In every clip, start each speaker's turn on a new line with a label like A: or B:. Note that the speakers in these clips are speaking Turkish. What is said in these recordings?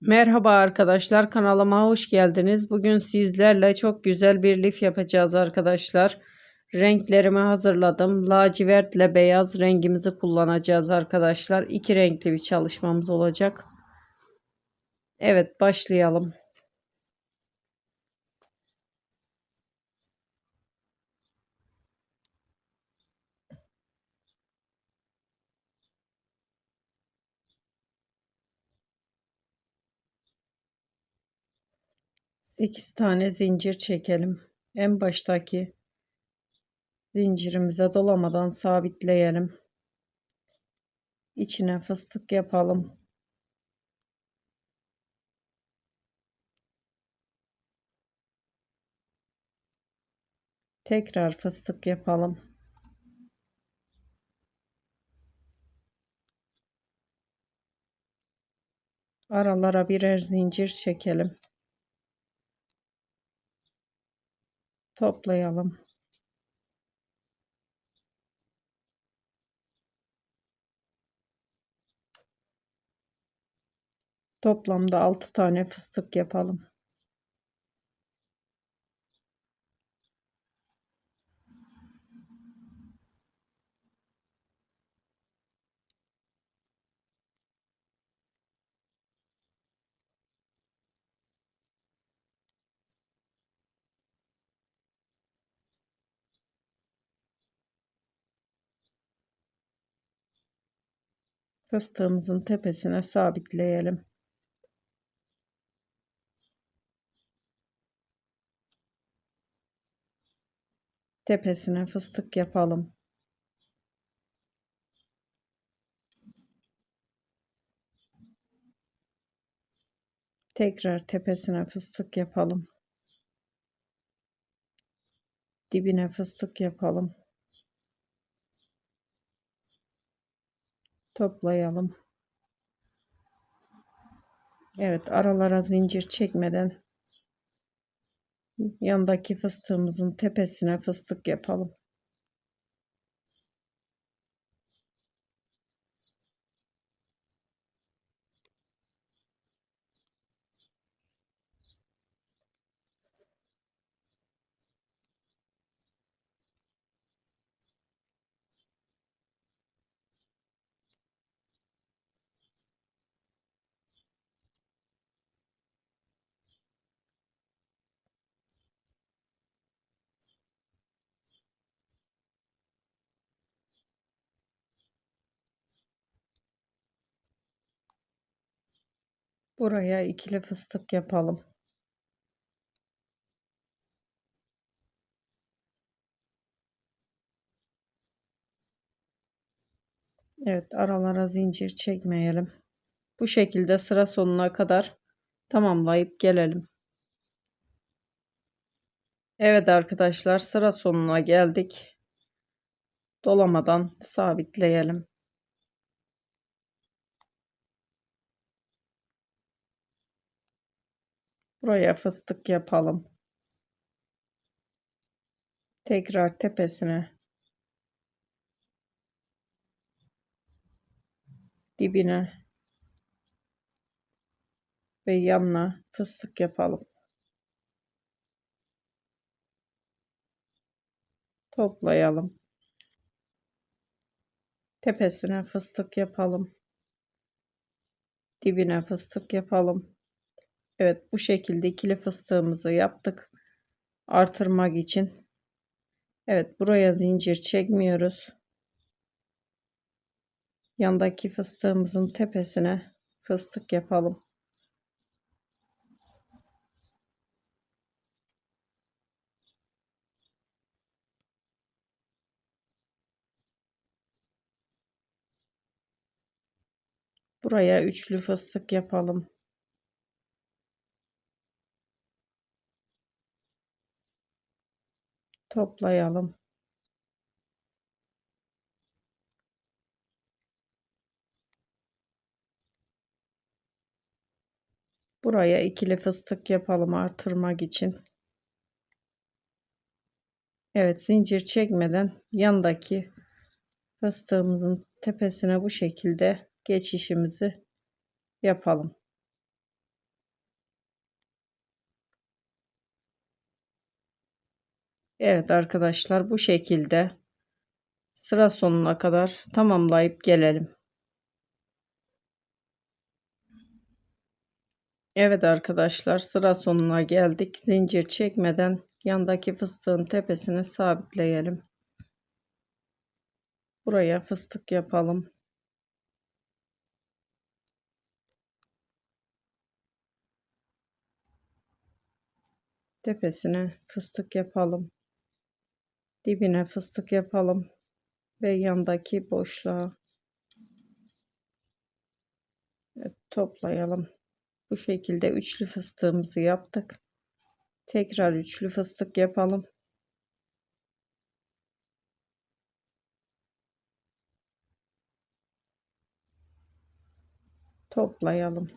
A: Merhaba arkadaşlar kanalıma hoş geldiniz. Bugün sizlerle çok güzel bir lif yapacağız arkadaşlar. Renklerimi hazırladım. Lacivert ile beyaz rengimizi kullanacağız arkadaşlar. İki renkli bir çalışmamız olacak. Evet başlayalım. Sekiz tane zincir çekelim. En baştaki zincirimize dolamadan sabitleyelim. İçine fıstık yapalım. Tekrar fıstık yapalım. Aralara birer zincir çekelim. Toplayalım. Toplamda 6 tane fıstık yapalım. Fıstığımızın tepesine sabitleyelim. Tepesine fıstık yapalım. Tekrar tepesine fıstık yapalım. Dibine fıstık yapalım. Toplayalım. Evet aralara zincir çekmeden yandaki fıstığımızın tepesine fıstık yapalım. Buraya ikili fıstık yapalım. Evet aralara zincir çekmeyelim. Bu şekilde sıra sonuna kadar tamamlayıp gelelim. Evet arkadaşlar sıra sonuna geldik. Dolamadan sabitleyelim. Buraya fıstık yapalım. Tekrar tepesine dibine ve yanına fıstık yapalım. Toplayalım. Tepesine fıstık yapalım. Dibine fıstık yapalım. Evet bu şekilde ikili fıstığımızı yaptık. Artırmak için. Evet buraya zincir çekmiyoruz. Yandaki fıstığımızın tepesine fıstık yapalım. Buraya üçlü fıstık yapalım. Toplayalım. Buraya ikili fıstık yapalım artırmak için. Evet zincir çekmeden yandaki fıstığımızın tepesine bu şekilde geçişimizi yapalım. Evet arkadaşlar bu şekilde sıra sonuna kadar tamamlayıp gelelim. Evet arkadaşlar sıra sonuna geldik. Zincir çekmeden yandaki fıstığın tepesine sabitleyelim. Buraya fıstık yapalım. Tepesine fıstık yapalım. Dibine fıstık yapalım ve yandaki boşluğa toplayalım. Bu şekilde üçlü fıstığımızı yaptık. Tekrar üçlü fıstık yapalım. Toplayalım.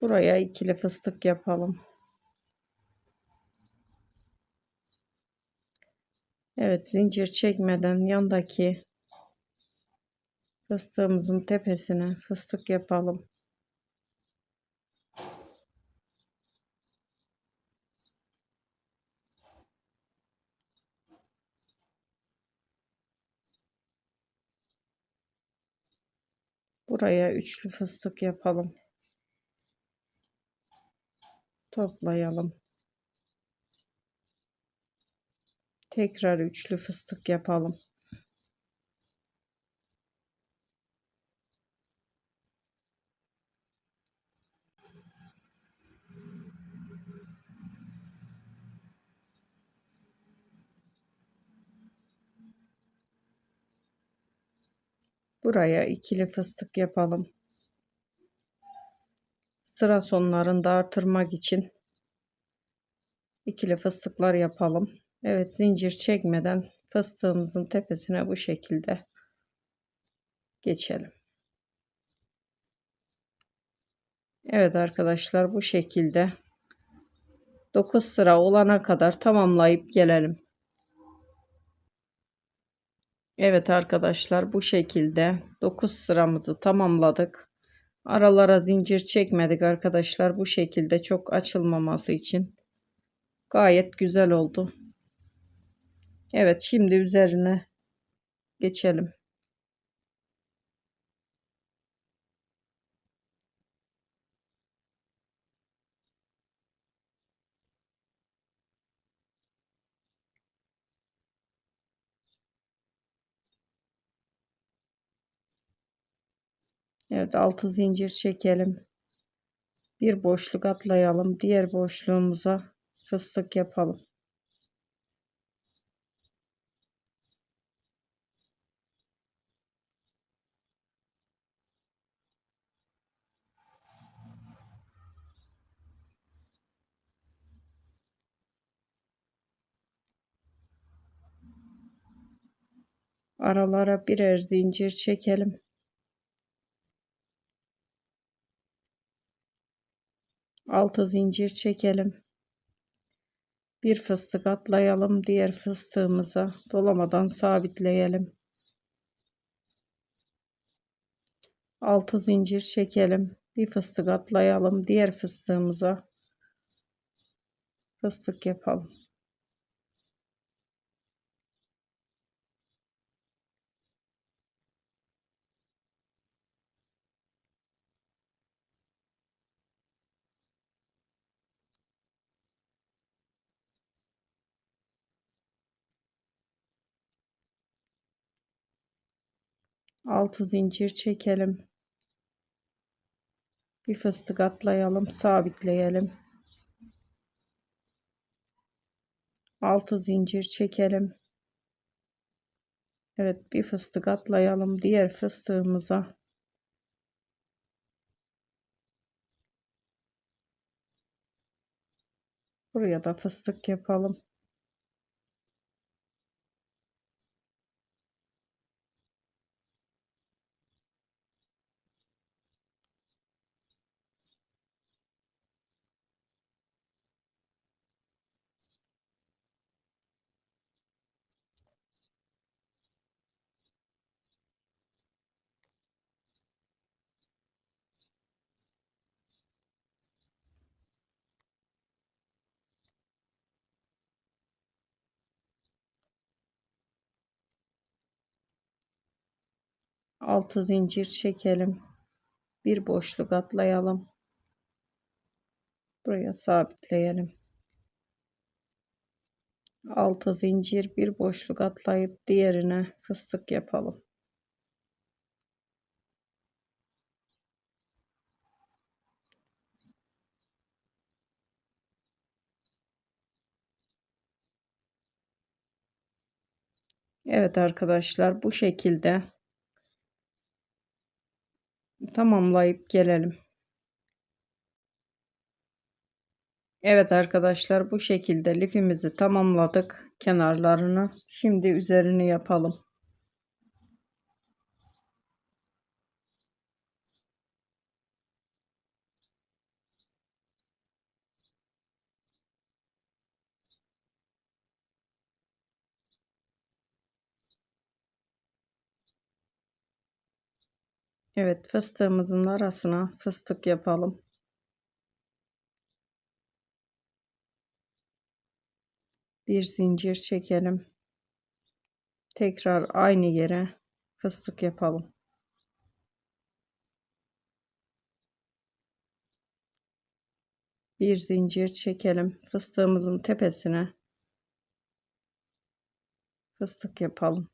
A: Buraya ikili fıstık yapalım. Evet zincir çekmeden yandaki fıstığımızın tepesine fıstık yapalım. Buraya üçlü fıstık yapalım. Toplayalım. Tekrar üçlü fıstık yapalım. Buraya ikili fıstık yapalım. Sıra sonlarında artırmak için ikili fıstıklar yapalım. Evet zincir çekmeden fıstığımızın tepesine bu şekilde geçelim. Evet arkadaşlar bu şekilde 9 sıra olana kadar tamamlayıp gelelim. Evet arkadaşlar bu şekilde 9 sıramızı tamamladık. Aralara zincir çekmedik arkadaşlar. Bu şekilde çok açılmaması için. Gayet güzel oldu. Evet şimdi üzerine geçelim. Evet 6 zincir çekelim. Bir boşluk atlayalım. Diğer boşluğumuza fıstık yapalım. Aralara birer zincir çekelim. 6 zincir çekelim. Bir fıstık atlayalım. Diğer fıstığımıza dolamadan sabitleyelim. 6 zincir çekelim. Bir fıstık atlayalım. Diğer fıstığımıza fıstık yapalım. Altı zincir çekelim. Bir fıstık atlayalım, sabitleyelim. Altı zincir çekelim. Evet, bir fıstık atlayalım diğer fıstığımıza. Buraya da fıstık yapalım. 6 zincir çekelim. Bir boşluk atlayalım. Buraya sabitleyelim. 6 zincir bir boşluk atlayıp diğerine fıstık yapalım. Evet arkadaşlar bu şekilde tamamlayıp gelelim. Evet arkadaşlar bu şekilde lifimizi tamamladık kenarlarını. Şimdi üzerini yapalım. Evet fıstığımızın arasına fıstık yapalım. Bir zincir çekelim. Tekrar aynı yere fıstık yapalım. Bir zincir çekelim. Fıstığımızın tepesine fıstık yapalım.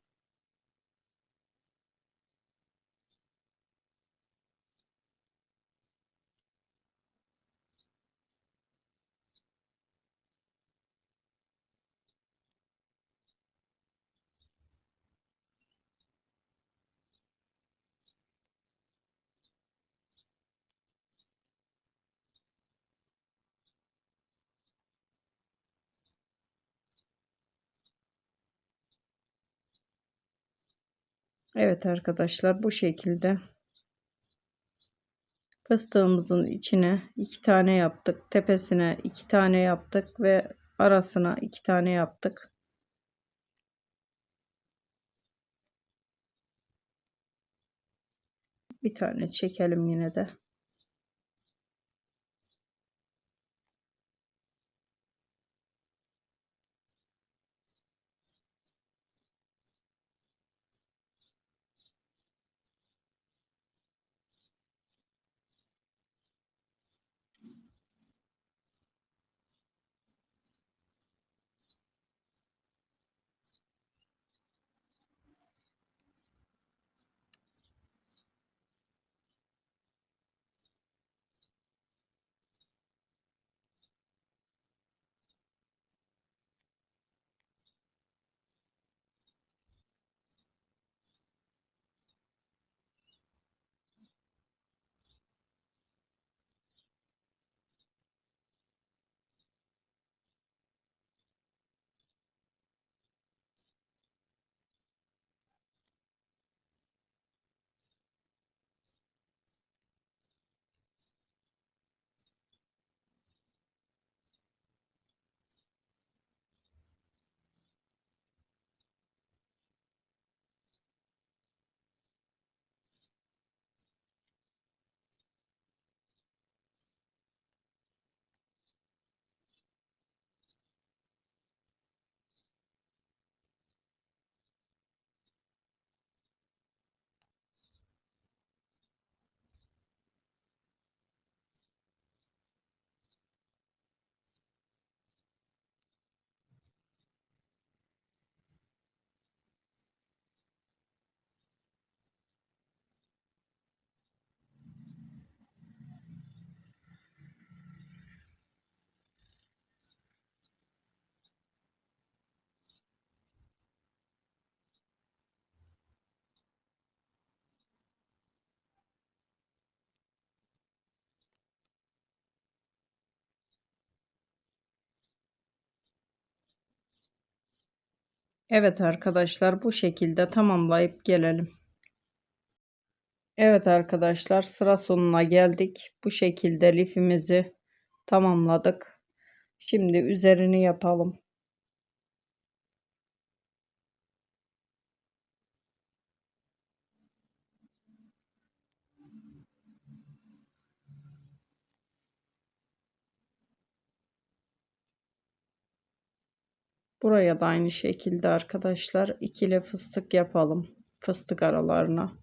A: Evet arkadaşlar bu şekilde fıstığımızın içine iki tane yaptık. Tepesine iki tane yaptık ve arasına iki tane yaptık. Bir tane çekelim yine de. Evet arkadaşlar bu şekilde tamamlayıp gelelim. Evet arkadaşlar sıra sonuna geldik. Bu şekilde lifimizi tamamladık. Şimdi üzerini yapalım. Buraya da aynı şekilde arkadaşlar ikili fıstık yapalım. Fıstık aralarına.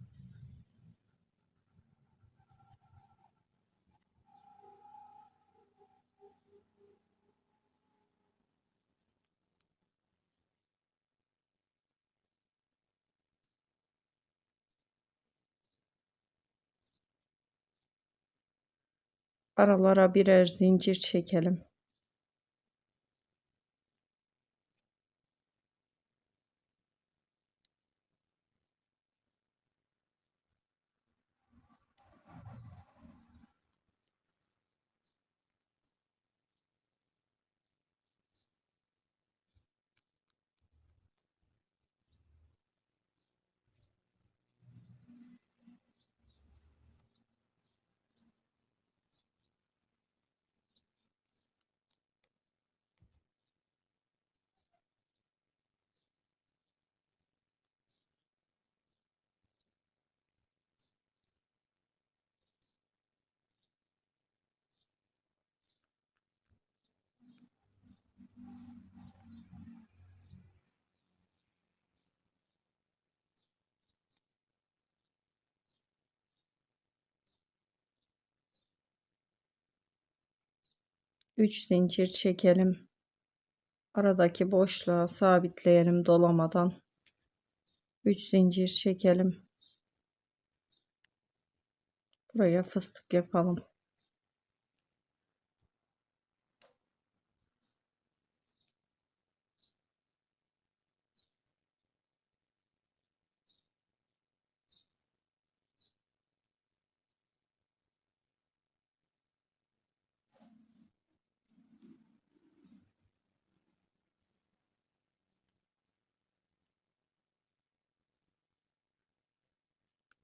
A: Aralara birer zincir çekelim. Üç zincir çekelim. Aradaki boşluğa sabitleyelim dolamadan. 3 zincir çekelim. Buraya fıstık yapalım.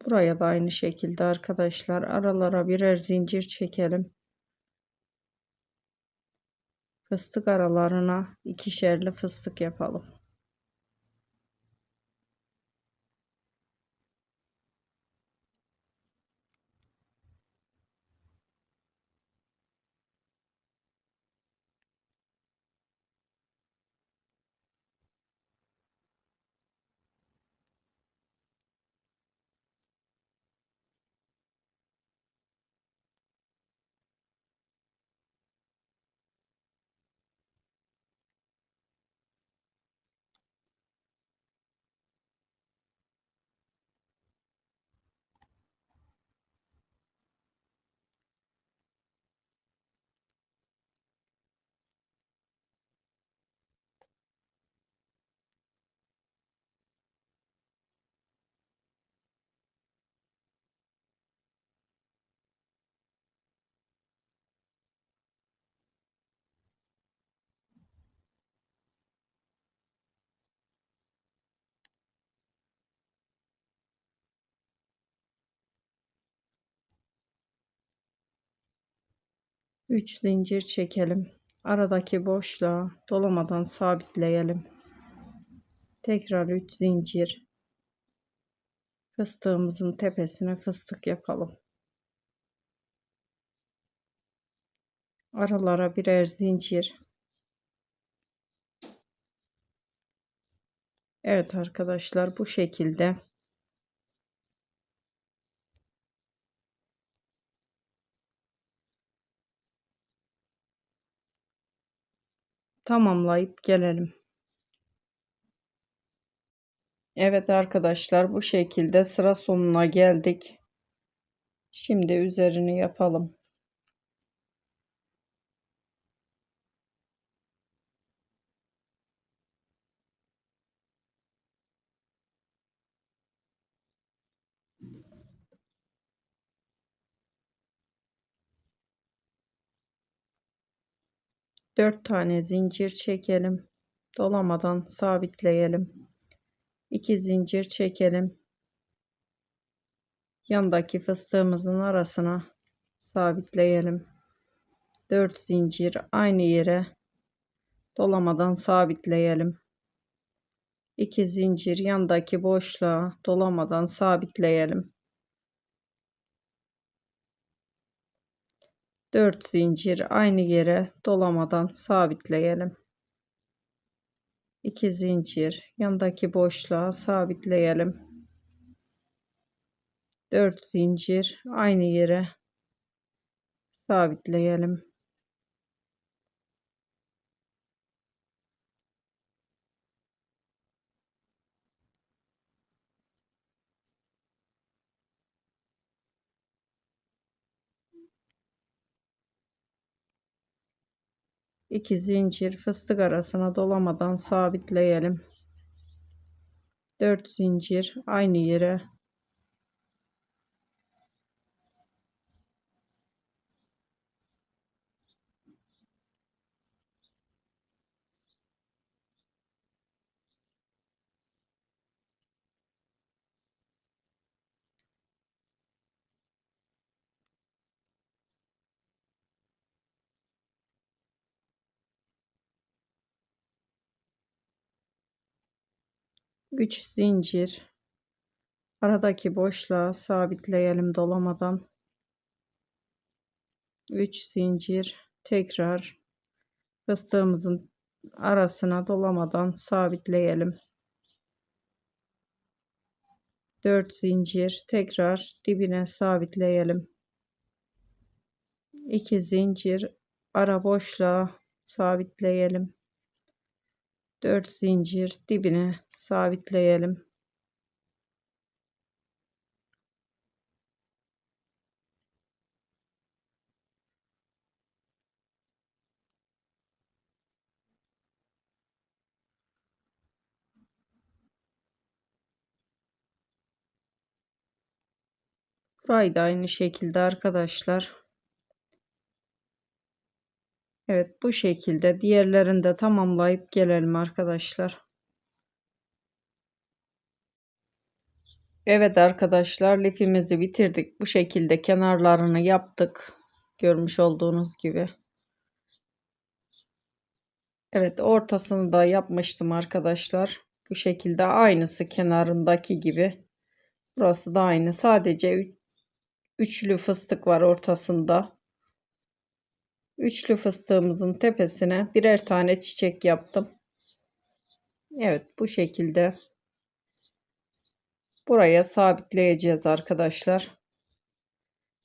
A: Buraya da aynı şekilde arkadaşlar aralara birer zincir çekelim. Fıstık aralarına ikişerli fıstık yapalım. Üç zincir çekelim. Aradaki boşluğa dolamadan sabitleyelim. Tekrar 3 zincir. Fıstığımızın tepesine fıstık yapalım. Aralara birer zincir. Evet arkadaşlar bu şekilde tamamlayıp gelelim. Evet arkadaşlar bu şekilde sıra sonuna geldik. Şimdi üzerini yapalım. Dört tane zincir çekelim. Dolamadan sabitleyelim. 2 zincir çekelim. Yandaki fıstığımızın arasına sabitleyelim. 4 zincir aynı yere dolamadan sabitleyelim. 2 zincir yandaki boşluğa dolamadan sabitleyelim. 4 zincir aynı yere dolamadan sabitleyelim. 2 zincir yandaki boşluğa sabitleyelim. 4 zincir aynı yere sabitleyelim. 2 zincir fıstık arasına dolamadan sabitleyelim. 4 zincir aynı yere 3 zincir. Aradaki boşluğa sabitleyelim dolamadan. 3 zincir. Tekrar fıstığımızın arasına dolamadan sabitleyelim. 4 zincir. Tekrar dibine sabitleyelim. 2 zincir. Ara boşluğa sabitleyelim 4 zincir dibine sabitleyelim. Burayı da aynı şekilde arkadaşlar. Evet bu şekilde diğerlerini de tamamlayıp gelelim arkadaşlar. Evet arkadaşlar lifimizi bitirdik. Bu şekilde kenarlarını yaptık. Görmüş olduğunuz gibi. Evet ortasını da yapmıştım arkadaşlar. Bu şekilde aynısı kenarındaki gibi. Burası da aynı. Sadece üçlü fıstık var ortasında. Üçlü fıstığımızın tepesine birer tane çiçek yaptım. Evet bu şekilde buraya sabitleyeceğiz arkadaşlar.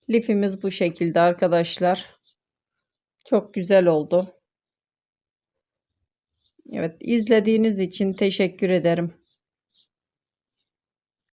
A: Lifimiz bu şekilde arkadaşlar. Çok güzel oldu. Evet izlediğiniz için teşekkür ederim.